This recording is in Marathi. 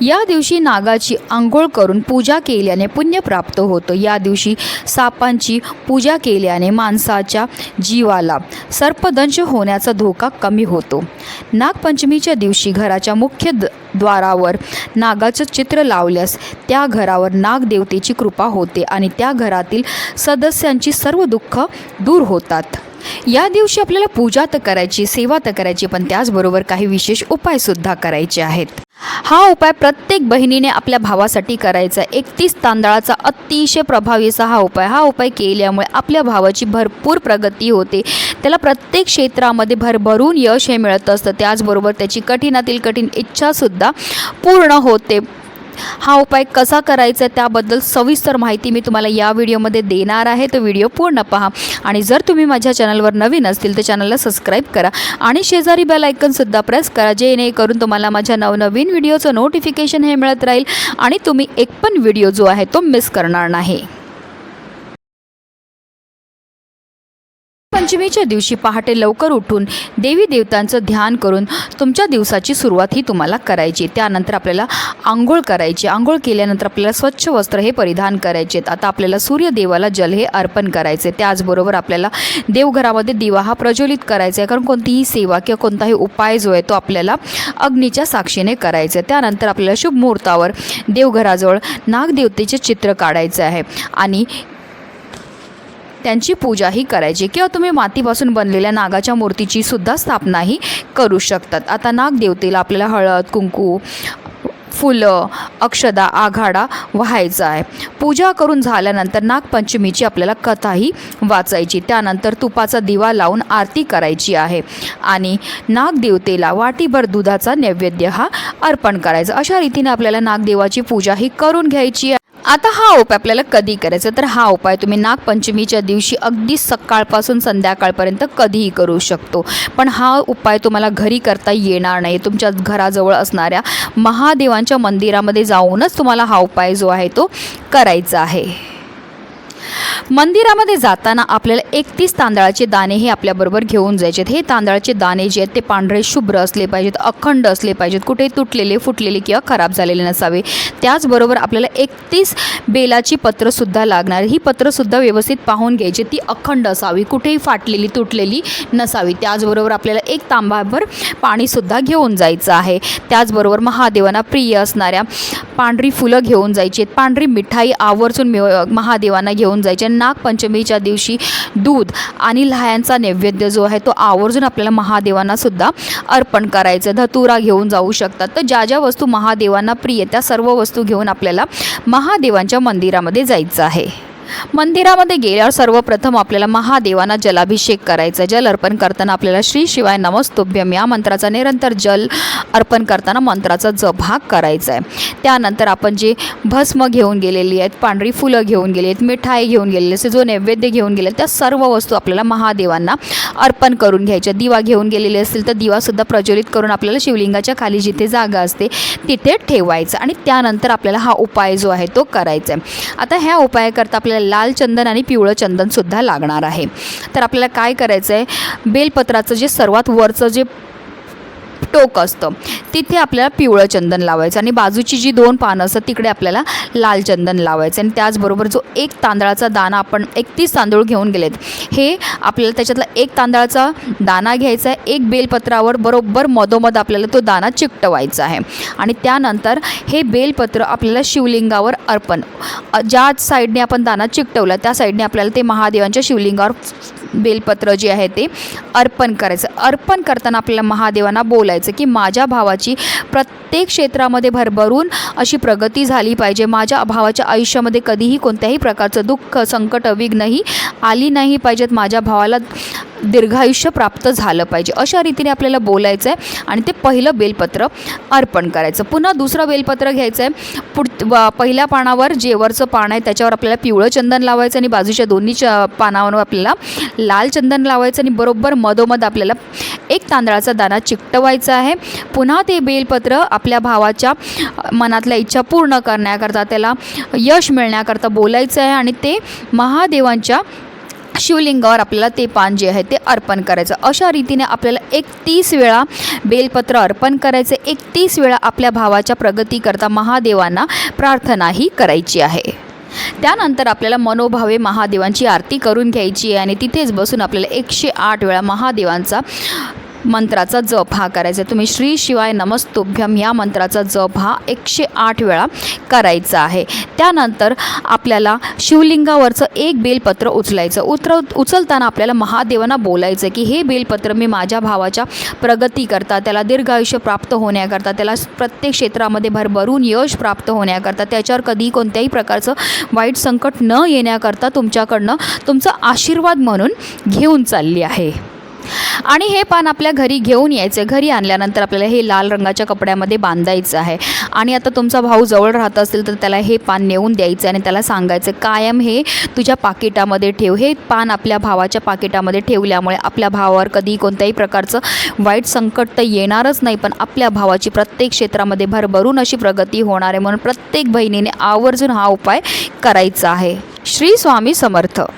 या दिवशी नागाची आंघोळ करून पूजा केल्याने पुण्य प्राप्त होतं. या दिवशी सापांची पूजा केल्याने माणसाच्या जीवाला सर्पदंश होण्याचा धोका कमी होतो. नागपंचमीच्या दिवशी घराच्या मुख्य द द्वारावर नागाचं चित्र लावल्यास त्या घरावर नागदेवतेची कृपा होते आणि त्या घरातील सदस्यांची सर्व दुःख दूर होतात. या दिवशी आपल्याला पूजा तर करायची सेवा तर करायची पण त्याचबरोबर काही विशेष उपायसुद्धा करायचे आहेत. हा उपाय प्रत्येक बहिणीने आपल्या भावासाठी करायचा. एकतीस तांदळाचा अतिशय प्रभावीचा हा उपाय. हा उपाय केल्यामुळे आपल्या भावाची भरपूर प्रगती होते. त्याला प्रत्येक क्षेत्रामध्ये भरभरून यश हे मिळत असतं. त्याचबरोबर त्याची कठीणातील कठीण इच्छासुद्धा पूर्ण होते. हा उपाय कसा करायचा आहे त्याबद्दल सविस्तर माहिती मी तुम्हाला या व्हिडिओमध्ये देणार आहे. तो व्हिडिओ पूर्ण पहा. आणि जर तुम्ही माझ्या चॅनलवर नवीन असतील तर चॅनलला सबस्क्राईब करा. आणि शेजारी बेल आयकनसुद्धा प्रेस करा जेणेकरून तुम्हाला माझ्या नवनवीन व्हिडिओचं नोटिफिकेशन हे मिळत राहील. आणि तुम्ही एक पण व्हिडिओ जो आहे तो मिस करणार नाही. पंचमीच्या दिवशी पहाटे लवकर उठून देवी देवतांचं ध्यान करून तुमच्या दिवसाची सुरुवात ही तुम्हाला करायची. त्यानंतर आपल्याला आंघोळ करायची. आंघोळ केल्यानंतर आपल्याला स्वच्छ वस्त्र हे परिधान करायचे. आता आपल्याला सूर्यदेवाला जल हे अर्पण करायचे. त्याचबरोबर आपल्याला देवघरामध्ये दिवा हा प्रज्वलित करायचा. आहे कारण कोणतीही सेवा किंवा कोणताही उपाय जो आहे तो आपल्याला अग्नीच्या साक्षीने करायचा आहे. त्यानंतर आपल्याला शुभ मुहूर्तावर देवघराजवळ नागदेवतेचे चित्र काढायचं आहे. आणि त्यांची पूजाही करायची किंवा तुम्ही मातीपासून बनलेल्या नागाच्या मूर्तीची सुद्धा स्थापनाही करू शकतात. आता नागदेवतेला आपल्याला हळद कुंकू फुलं अक्षदा आघाडा व्हायचा आहे. पूजा करून झाल्यानंतर नागपंचमीची आपल्याला कथाही वाचायची. त्यानंतर तुपाचा दिवा लावून आरती करायची आहे. आणि नागदेवतेला वाटीभर दुधाचा नैवेद्य हा अर्पण करायचा. अशा रीतीने आपल्याला नागदेवाची पूजा ही करून घ्यायची आहे. आता हा उपाय आपल्याला कधी करायचा? तर हा उपाय तुम्ही नागपंचमीच्या दिवशी अगदी सकाळपासून संध्याकाळपर्यंत कधीही करू शकतो. पण हा उपाय तुम्हाला घरी करता येणार नाही. तुमच्या घराजवळ असणाऱ्या महादेवांच्या मंदिरामध्ये जाऊनच तुम्हाला हा उपाय जो आहे तो करायचा आहे. मंदिरामध्ये जाताना आपल्याला एकतीस तांदळाचे दाणे हे आपल्याबरोबर घेऊन जायचे हे तांदळाचे दाणे जे आहेत ते पांढरे शुभ्र असले पाहिजेत अखंड असले पाहिजेत. कुठे तुटलेले फुटलेले किंवा खराब झालेले नसावे. त्याचबरोबर आपल्याला एकतीस बेलाची पत्रंसुद्धा लागणार. ही पत्रंसुद्धा व्यवस्थित पाहून घ्यायची. ती अखंड असावी. कुठेही फाटलेली तुटलेली नसावी. त्याचबरोबर आपल्याला एक तांबाभर पाणीसुद्धा घेऊन जायचं आहे. त्याचबरोबर महादेवांना प्रिय असणाऱ्या पांढरी फुलं घेऊन जायची आहेत. पांढरी मिठाई आवर्जून मिळ महादेवांना घेऊन जायचे नागपंचमीच्या दिवशी दूध आणि लहायांचा नैवेद्य जो आहे तो आवर्जून आपल्याला महादेवांना सुद्धा अर्पण करायचं धतुरा घेऊन जाऊ शकतात. तर ज्या ज्या वस्तू महादेवांना प्रिय त्या सर्व वस्तू घेऊन आपल्याला महादेवांच्या मंदिरामध्ये जायचं आहे. मंदिरामध्ये गेल्यावर सर्वप्रथम आपल्याला महादेवांना जलाभिषेक करायचा आहे. जल अर्पण करताना आपल्याला श्री शिवाय नमस्तुभ्यम या मंत्राचा निरंतर जल अर्पण करताना मंत्राचा जप हा करायचा आहे. त्यानंतर आपण जे भस्म घेऊन गेलेली आहेत पांढरी फुलं घेऊन गेली आहेत मिठाई घेऊन गेलेली असे जो नैवेद्य घेऊन गेले त्या सर्व वस्तू आपल्याला महादेवांना अर्पण करून घ्यायच्या दिवा घेऊन गेलेले असतील तर दिवासुद्धा प्रज्वलित करून आपल्याला शिवलिंगाच्या खाली जिथे जागा असते तिथे ठेवायचं आणि त्यानंतर आपल्याला हा उपाय जो आहे तो करायचा आहे. आता ह्या उपायाकरता आपल्याला लाल चंदन आणि पिवळं चंदनसुद्धा लागणार आहे. तर आपल्याला काय करायचं आहे बेलपत्राचं जे सर्वात वरचं जे टोक असतं. तिथे आपल्याला पिवळं चंदन लावायचं आणि बाजूची जी दोन पानं असतात तिकडे आपल्याला लाल चंदन लावायचं. आणि त्याचबरोबर जो एक तांदळाचा दाणा आपण एकतीस तांदूळ घेऊन गेलेत हे आपल्याला त्याच्यातला एक तांदळाचा दाणा घ्यायचा आहे. एक बेलपत्रावर बरोबर मधोमध आपल्याला तो दाणा चिकटवायचा आहे. आणि त्यानंतर हे बेलपत्र आपल्याला शिवलिंगावर अर्पण. ज्या साईडने आपण दाना चिकटवला त्या साईडने आपल्याला ते महादेवांच्या शिवलिंगावर बेलपत्र जे आहे ते अर्पण करायचं. अर्पण करताना आपल्याला महादेवांना बोलायचं. की माझ्या भावाची प्रत्येक क्षेत्रामध्ये भरभरून अशी प्रगती झाली पाहिजे. माझ्या भावाच्या आयुष्यामध्ये कधीही कोणत्याही प्रकारचं दुःख संकट विघ्नही आली नाही पाहिजेत. माझ्या भावाला दीर्घायुष्य प्राप्त झालं पाहिजे. अशा रीतीने आपल्याला बोलायचं आहे आणि ते पहिलं बेलपत्र अर्पण करायचं. पुन्हा दुसरं बेलपत्र घ्यायचं आहे पुढ पहिल्या पानावर जेवरचं पान आहे त्याच्यावर आपल्याला पिवळं चंदन लावायचं आणि बाजूच्या दोन्ही च पानावर आपल्याला लाल चंदन लावायचं आणि बरोबर मधोमध आपल्याला एक तांदळाचा दाना चिकटवायचा आहे. पुन्हा ते बेलपत्र आपल्या भावाच्या मनातल्या इच्छा पूर्ण करण्याकरता त्याला यश मिळण्याकरता बोलायचं आहे आणि ते महादेवांच्या शिवलिंगावर आपल्याला ते पान जे आहे ते अर्पण करायचं. अशा रीतीने आपल्याला एकतीस वेळा बेलपत्र अर्पण करायचे. एकतीस वेळा आपल्या भावाच्या प्रगतीकरता महादेवांना प्रार्थनाही करायची आहे. त्यानंतर आपल्याला मनोभावे महादेवांची आरती करून घ्यायची आहे आणि तिथेच बसून आपल्याला एकशे आठ वेळा महादेवांचा मंत्राचा जप हा करायचा. आहे. तुम्ही श्री शिवाय नमस्तुभ्यम या मंत्राचा जप हा एकशे आठ वेळा करायचा आहे. त्यानंतर आपल्याला शिवलिंगावरचं एक बेलपत्र उचलायचं. उतर उचलताना आपल्याला महादेवांना बोलायचं की हे बेलपत्र मी माझ्या भावाच्या प्रगतीकरता त्याला दीर्घायुष्य प्राप्त होण्याकरता त्याला प्रत्येक क्षेत्रामध्ये भरभरून यश प्राप्त होण्याकरता त्याच्यावर कधी कोणत्याही प्रकारचं वाईट संकट न येण्याकरता तुमच्याकडनं तुमचा आशीर्वाद म्हणून घेऊन चालली आहे. आणि हे पान आपल्या घरी घेऊन यायचं. घरी आणल्यानंतर आपल्याला हे लाल रंगाच्या कपड्यामध्ये बांधायचं आहे. आणि आता तुमचा भाऊ जवळ राहत असेल तर त्याला हे पान नेऊन द्यायचं आणि त्याला सांगायचं कायम हे तुझ्या पाकिटामध्ये ठेव. हे पान आपल्या भावाच्या पाकिटामध्ये ठेवल्यामुळे आपल्या भावावर कधी कोणत्याही प्रकारचं वाईट संकट तर येणारच नाही पण आपल्या भावाची प्रत्येक क्षेत्रामध्ये भरभरून अशी प्रगती होणार आहे म्हणून प्रत्येक बहिणीने आवर्जून हा उपाय करायचा आहे. श्री स्वामी समर्थ.